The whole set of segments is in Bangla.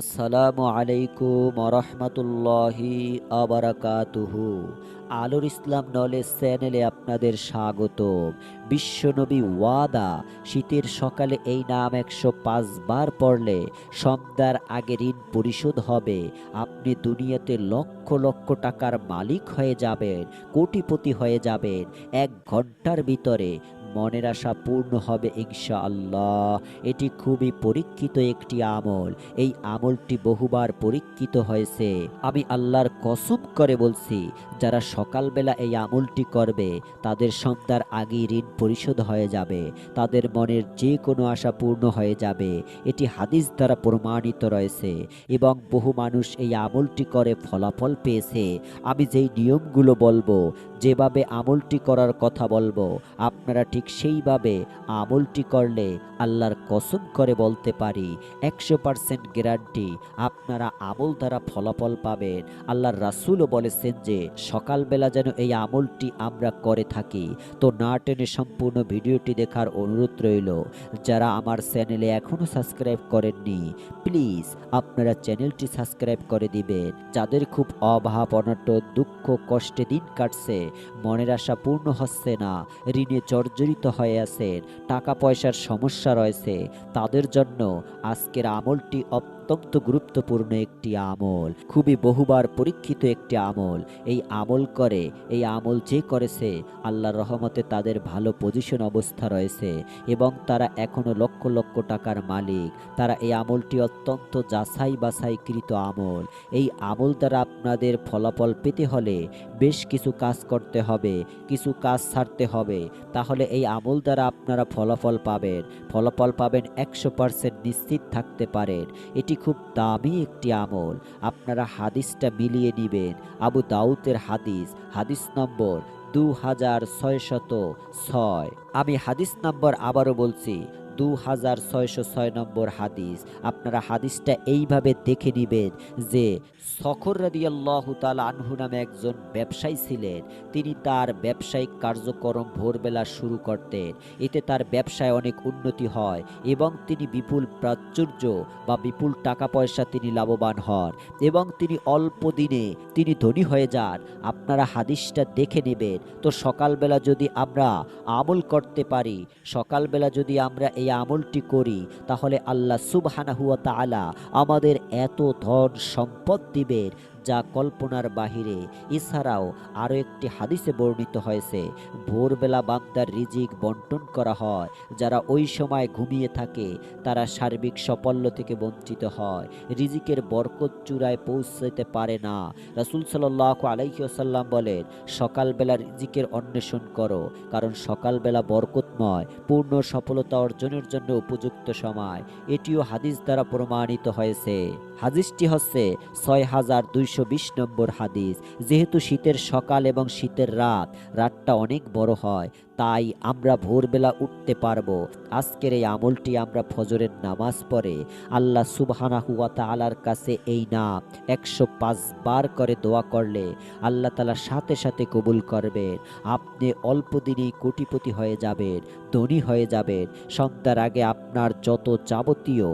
আসসালামু আলাইকুম রহমতুল্লাহি আবরাকাতুহু আলোর ইসলাম নলেজ চ্যানেলে আপনাদের স্বাগত বিশ্বনবী ওয়াদা, শীতের সকালে এই নাম একশো পাঁচবার পড়লে সন্ধ্যার আগে ঋণ পরিশোধ হবে। আপনি দুনিয়াতে লক্ষ লক্ষ টাকার মালিক হয়ে যাবেন, কোটিপতি হয়ে যাবেন। এক ঘণ্টার ভিতরে মনের আশা পূর্ণ হবে ইনশা আল্লাহ এটি খুবই পরীক্ষিত একটি আমল। এই আমলটি বহুবার পরীক্ষিত হয়েছে। আমি আল্লাহর কসম করে বলছি, যারা সকালবেলা এই আমলটি করবে, তাদের সন্ধ্যার আগেই ঋণ পরিশোধ হয়ে যাবে। তাদের মনের যে কোনো আশা পূর্ণ হয়ে যাবে। এটি হাদিস দ্বারা প্রমাণিত রয়েছে এবং বহু মানুষ এই আমলটি করে ফলাফল পেয়েছে। আমি যেই নিয়মগুলো বলব যেভাবে আমলটি করার কথা বলব, আপনারা ঠিক সেইভাবে আমলটি করলে আল্লাহর কসম করে বলতে পারি, একশো পার্সেন্ট গ্যারান্টি আপনারা আমল দ্বারা ফলাফল পাবেন। আল্লাহর রাসুলও বলেছেন যে, সকালবেলা যেন এই আমলটি আমরা করে থাকি। তো না টেনে সম্পূর্ণ ভিডিওটি দেখার অনুরোধ রইল, যারা আমার চ্যানেলে এখনও সাবস্ক্রাইব করেননি, প্লিজ আপনারা চ্যানেলটি সাবস্ক্রাইব করে দিবেন। যাদের খুব অভাব অনট দুঃখ, কষ্টে দিন কাটছে মনের আশা পূর্ণ হচ্ছে না, ঋণে জর্জরিত হয়ে আছেন, টাকা পয়সার সমস্যা রয়েছে, তাদের জন্য আজকের আমলটি অত্যন্ত গুরুত্বপূর্ণ একটি আমল, খুবই বহুবার পরীক্ষিত একটি আমল। এই আমল করে, এই আমল যে করেছে আল্লাহর রহমতে তাদের ভালো পজিশন অবস্থা রয়েছে এবং তারা এখনও লক্ষ লক্ষ টাকার মালিক। তারা এই আমলটি অত্যন্ত যাচাই বাছাইকৃত আমল। এই আমল দ্বারা আপনাদের ফলাফল পেতে হলে বেশ কিছু কাজ করতে হবে, কিছু কাজ ছাড়তে হবে। তাহলে এই আমল দ্বারা আপনারা ফলাফল পাবেন। ফলাফল পাবেন একশো পার্সেন্ট নিশ্চিত থাকতে পারেন। এটি খুব দামি একটি আমল। আপনারা হাদিসটা মিলিয়ে নেবেন। আবু দাউদের হাদিস হাদিস নম্বর দু হাজার ছয়। আমি হাদিস নম্বর আবারও বলছি দু হাজার ছয়শো ছয় নম্বর হাদিস। আপনারা হাদিসটা এইভাবে দেখে নেবেন যে সখর রাদিয়াল্লাহ তাল আনহু নামে একজন ব্যবসায়ী ছিলেন। তিনি তার ব্যবসায়িক কার্যক্রম ভোরবেলা শুরু করতেন। এতে তার ব্যবসায় অনেক উন্নতি হয় এবং তিনি বিপুল প্রাচুর্য বা বিপুল টাকা পয়সা তিনি লাভবান হন এবং তিনি অল্প দিনে তিনি ধনী হয়ে যান। আপনারা হাদিসটা দেখে নেবেন। তো সকালবেলা যদি আমরা আমল করতে পারি, সকালবেলা যদি আমরা এই আমলটি করি তাহলে আল্লাহ সুবহানাহুয়া তাআলা আমাদের এত ধন সম্পদ দিবেন। যা কল্পনার বাহিরে, এছাড়াও আরও একটি হাদিসে বর্ণিত হয়েছে, ভোরবেলা বান্দার রিজিক বন্টন করা হয়, যারা ওই সময় ঘুমিয়ে থাকে, তারা সার্বিক সাফল্য থেকে বঞ্চিত হয়, রিজিকের বরকত চূড়ায় পৌঁছতে পারে না। রাসুল সাল্লাহ আলাইসাল্লাম বলেন, সকালবেলা রিজিকের অন্বেষণ করো, কারণ সকালবেলা বরকতময়, পূর্ণ সফলতা অর্জনের জন্য উপযুক্ত সময়। এটিও হাদিস দ্বারা প্রমাণিত হয়েছে। হাদিসটি হচ্ছে ছয় হাজার দুইশো বিশ নম্বর হাদিস যেহেতু শীতের সকাল এবং শীতের রাত রাতটা অনেক বড় হয় তাই আমরা ভোরবেলা উঠতে পারব। আজকের এই আমলটি আমরা ফজরের নামাজ পড়ে আল্লাহ সুবহানা হুয়া তালার কাছে এই নাম একশো বার করে দোয়া করলে আল্লাহ তালা সাথে সাথে কবুল করবেন। আপনি অল্প দিনেই কোটিপতি হয়ে যাবেন, ধনী হয়ে যাবেন, সন্ধ্যার আগে আপনার যত যাবতীয়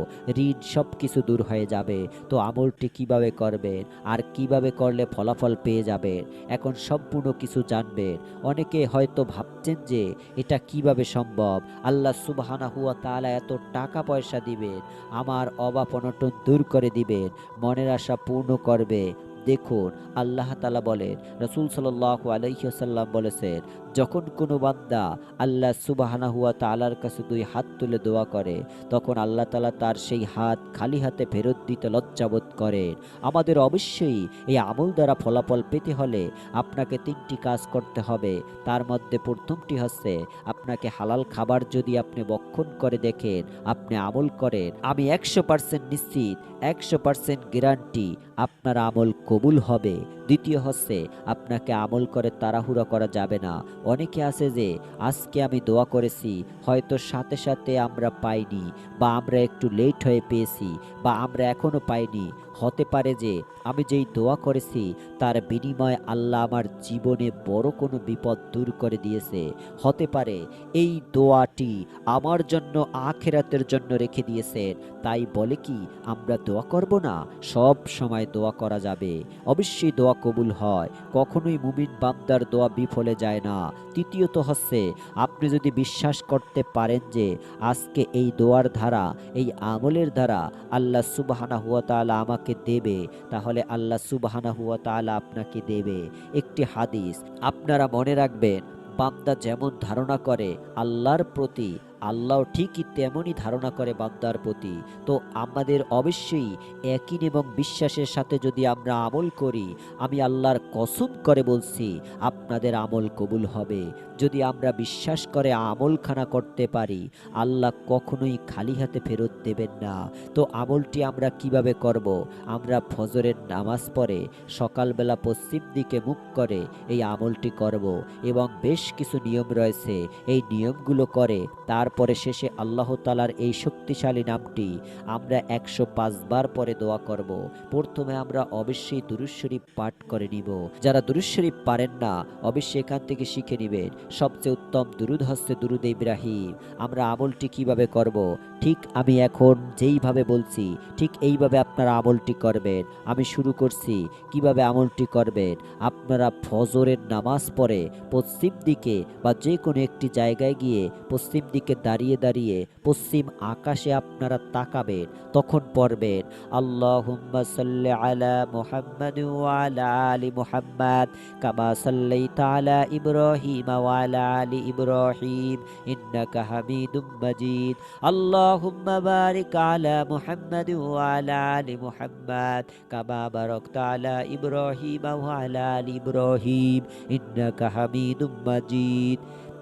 ঋণ সব কিছু দূর হয়ে যাবে। তো আমলটি কীভাবে করবেন আর কীভাবে করলে ফলাফল পেয়ে যাবেন, এখন সম্পূর্ণ কিছু জানবেন। অনেকে হয়তো ভাবছেন যে এটা কীভাবে সম্ভব? আল্লাহ সুবাহানা হুয়া তাআলা এত টাকা পয়সা দিবেন, আমার অভাব অনটন দূর করে দিবেন, মনের আশা পূর্ণ করবে। দেখুন, আল্লাহ তালা বলেন, রসুল সাল্লাহ আলহিহাসাল্লাম বলেছেন যখন কোনো বান্দা আল্লাহ সুবাহানা হুয়া তালার কাছে দুই হাত তুলে দোয়া করে, তখন আল্লাহ তালা তার সেই হাত খালি হাতে ফেরত দিতে লজ্জাবোধ করেন। আমাদের অবশ্যই এই আমল দ্বারা ফলাফল পেতে হলে আপনাকে তিনটি কাজ করতে হবে। তার মধ্যে প্রথমটি হচ্ছে, আপনাকে হালাল খাবার যদি আপনি বক্ষণ করে দেখেন, আপনি আমল করেন, আমি একশো পার্সেন্ট নিশ্চিত, একশো পার্সেন্ট গ্যারান্টি আপনার আমল কবুল হবে। দ্বিতীয় হচ্ছে, আপনাকে আমল করে তাড়াহুড়া করা যাবে না। অনেকে আছে যে, আজকে আমি দোয়া করেছি, হয়তো সাথে সাথে আমরা পাইনি, বা আমরা একটু লেট হয়ে পেয়েছি, বা আমরা এখনও পাইনি। হতে পারে যে, আমি যেই দোয়া করেছি, তার বিনিময়ে আল্লাহ আমার জীবনে বড় কোনো বিপদ দূর করে দিয়েছে। হতে পারে, এই দোয়াটি আমার জন্য আখেরাতের জন্য রেখে দিয়েছেন তাই বলে কি, আমরা দোয়া করব না? সব সময় দোয়া করা যাবে। অবশ্যই দোয়া কবুল হয়। কখনোই মুমিন বান্দার দোয়া বিফলে যায় না। তৃতীয়ত হচ্ছে, আপনি যদি বিশ্বাস করতে পারেন যে আজকে এই দোয়ার ধারা, এই আমলের দ্বারা আল্লাহ সুবাহানা হুয়া তাআলা আমাকে দেবে, তাহলে আল্লাহ সুবাহানা হুয়া তাআলা আপনাকে দেবে। একটি হাদিস, আপনারা মনে রাখবেন বান্দা যেমন ধারণা করে আল্লাহর প্রতি আল্লাহ ঠিকই তেমনই ধারণা করে বান্দার প্রতি। তো আমাদের অবশ্যই একই এবং বিশ্বাসের সাথে যদি আমরা আমল করি, আমি আল্লাহর কসম করে বলছি, আপনাদের আমল কবুল হবে। যদি আমরা বিশ্বাস করে আমলখানা করতে পারি, আল্লাহ কখনোই খালি হাতে ফেরত দেবেন না। তো আমলটি আমরা কীভাবে করব? আমরা ফজরের নামাজ পড়ে, সকালবেলা পশ্চিম দিকে মুখ করে এই আমলটি করব এবং বেশ কিছু নিয়ম রয়েছে। এই নিয়মগুলো করে তারপরে শেষে আল্লাহ তালার এই শক্তিশালী নামটি আমরা একশো পাঁচবার পরে দোয়া করব। প্রথমে আমরা অবশ্যই দুরুজ শরীফ পাঠ করে নিব। যারা দুরুজ শরীফ পারেন না, অবশ্যই এখান থেকে শিখে নেবেন, সবচেয়ে উত্তম দুরুদ হচ্ছে দুরুদ ইব্রাহিম। আমরা আমলটি কীভাবে করব? ঠিক আমি এখন যেইভাবে বলছি, ঠিক এইভাবে আপনারা আমলটি করবেন। আমি শুরু করছি, কীভাবে আমলটি করবেন? আপনারা ফজরের নামাজ পড়ে পশ্চিম দিকে বা যে কোনো একটি জায়গায় গিয়ে পশ্চিম দিকে দাঁড়িয়ে দাঁড়িয়ে পশ্চিম আকাশে আপনারা তাকাবেন, তখন পড়বেন, আল্লাহুম্মা সাল্লি আলা মুহাম্মাদ আলা আলি মুহাম্মাদ কামা সাল্লাইতা আলা ইব্রাহিম আলা আলি ইব্রাহিম ইন্নাকা হামিদুম মাজিদ। আল্লাহুম্মা বারিক আলা মুহাম্মাদ আলা আলি মুহাম্মাদ কামা বারাকতা আলা ইব্রাহিম আলা আলি ইব্রাহিম ইন্নাকা হামিদুম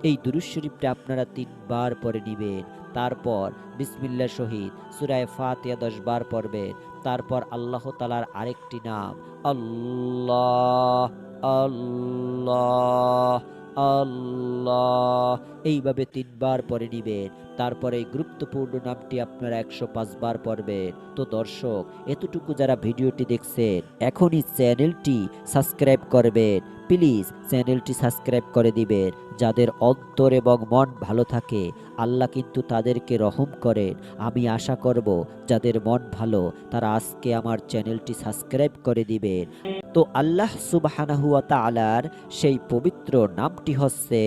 এই দুরুজ শরীফটা আপনারা তিনবার পরে নেবেন। তারপর বিসমিল্লা শহীদ, সুরায় ফাতিয়া দশ বার পড়বেন। তারপর আল্লাহ তালার আরেকটি নাম, আল্লাহ আল্লাহ আল্লাহ। এইভাবে তিনবার পরে নিবেন। তারপরে এই গুরুত্বপূর্ণ নামটি আপনারা একশো পাঁচবার পড়বেন। তো দর্শক, এতটুকু যারা ভিডিওটি দেখছেন, এখনই চ্যানেলটি সাবস্ক্রাইব করবেন। প্লিজ চ্যানেলটি সাবস্ক্রাইব করে দিবেন। যাদের অন্তর এবং মন ভালো থাকে, আল্লাহ কিন্তু তাদেরকে রহম করেন। আমি আশা করব, যাদের মন ভালো, তারা আজকে আমার চ্যানেলটি সাবস্ক্রাইব করে দিবেন। তো আল্লাহ সুবাহানাহুয়া তালার সেই পবিত্র নামটি হচ্ছে,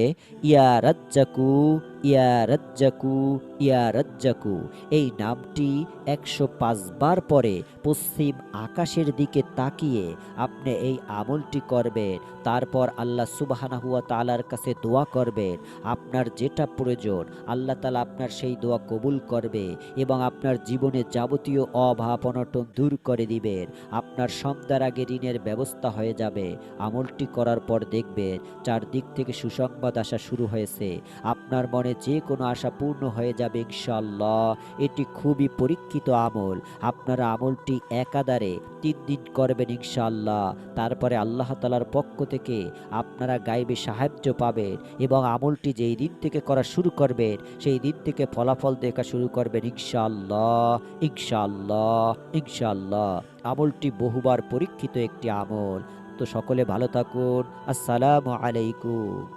ইয়া রাজ্জাকু ইয়া রাজ্জাকু ইয়া রাজ্জাকু এই নামটি একশো পাঁচবার পরে পশ্চিম আকাশের দিকে তাকিয়ে আপনি এই আমলটি করবেন। তারপর আল্লাহ সুবাহানাহুয়া তালার কাছে দোয়া করবেন। আপনার যেটা প্রয়োজন, আল্লাহ তালা আপনার সেই দোয়া কবুল করবে এবং আপনার জীবনে যাবতীয় অভাব, অনটন দূর করে দিবেন। আপনার সন্ধ্যার আগে ঋণের ব্যবস্থা হয়ে যাবে। আমলটি করার পর দেখবেন, চারদিক থেকে সুসংবাদ আসা শুরু হয়েছে। আপনার মনে যে কোনো আশা পূর্ণ হয়ে যাবে ইনশাল্লাহ এটি খুবই পরীক্ষিত আমল। আপনারা আমলটি একাদারে তিন দিন করবেন ইনশাল্লাহ তারপরে আল্লাহ তালার পক্ষ থেকে আপনারা গাইবে সাহায্য পাবেন এবং আমলটি যেই দিন থেকে করা শুরু করবেন, সেই দিন থেকে ফলাফল দেখা শুরু করবেন ইনশাল্লাহ ইনশাল্লাহ ইনশাল্লাহ আমলটি বহুবার পরীক্ষিত একটি আমল। তো সকলে ভালো থাকুন। আসসালামু আলাইকুম।